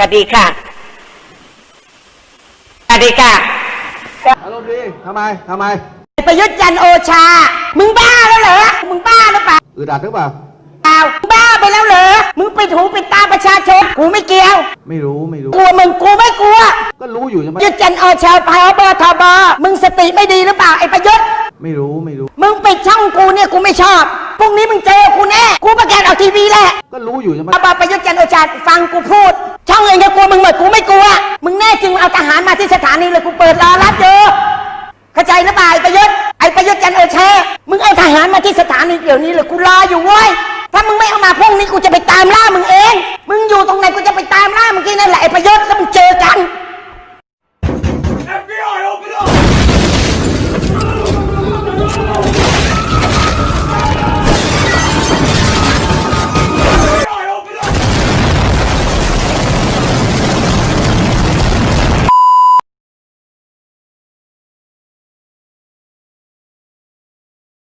วัสดีค่ะ สวัสดีค่ะ อารมณ์ดีทำไมทำไม ประยุทธ์จันทร์โอชา มึงบ้าแล้วเหรอ มึงบ้าหรือเปล่าอึดอัดหรือเปล่ามึงบ้าไปแล้วเหรอ มึงไปถูปิดตาประชาชน กูไม่เกี่ยว ไม่รู้ไม่รู้ กลัวมึงกูไม่กลัวก็รู้อยู่ใช่ไหมประยุทธ์จันทร์โอชาพบทบมึงสติไม่ดีหรือเปล่าไอ้ประยุทธ์ ไม่รู้ไม่รู้ มึงปิดช่องกูเนี่ยกูไม่ชอบ พรุ่งนี้มึงเจอ กูแน่กูประกาศออกทีวีแหละก็รู้อยู่ใช่ไหมอาบาประยุทธ์จันทร์โอชาฟังกูพูด ช่องอื่นก็กลัวมึงหมดกูไม่กลัว มึงแน่จริงเอาทหารมาที่สถานีเลยกูเปิดรอรับอยู่เข้าใจหรือเปล่าไอ้ประยุทธ์ไอ้ประยุทธ์จันทร์โอชา มึงเอาทหารมาที่สถานีเดี๋ยวนี้เลยกูรออยู่เว้ย ถ้ามึงไม่เอามาพรุ่งนี้กูจะไปตามล่ามึงเอง มึงอยู่ตรงไหนกูจะไปตามล่ามึงที่นั่นแหละไอ้ประยุทธ์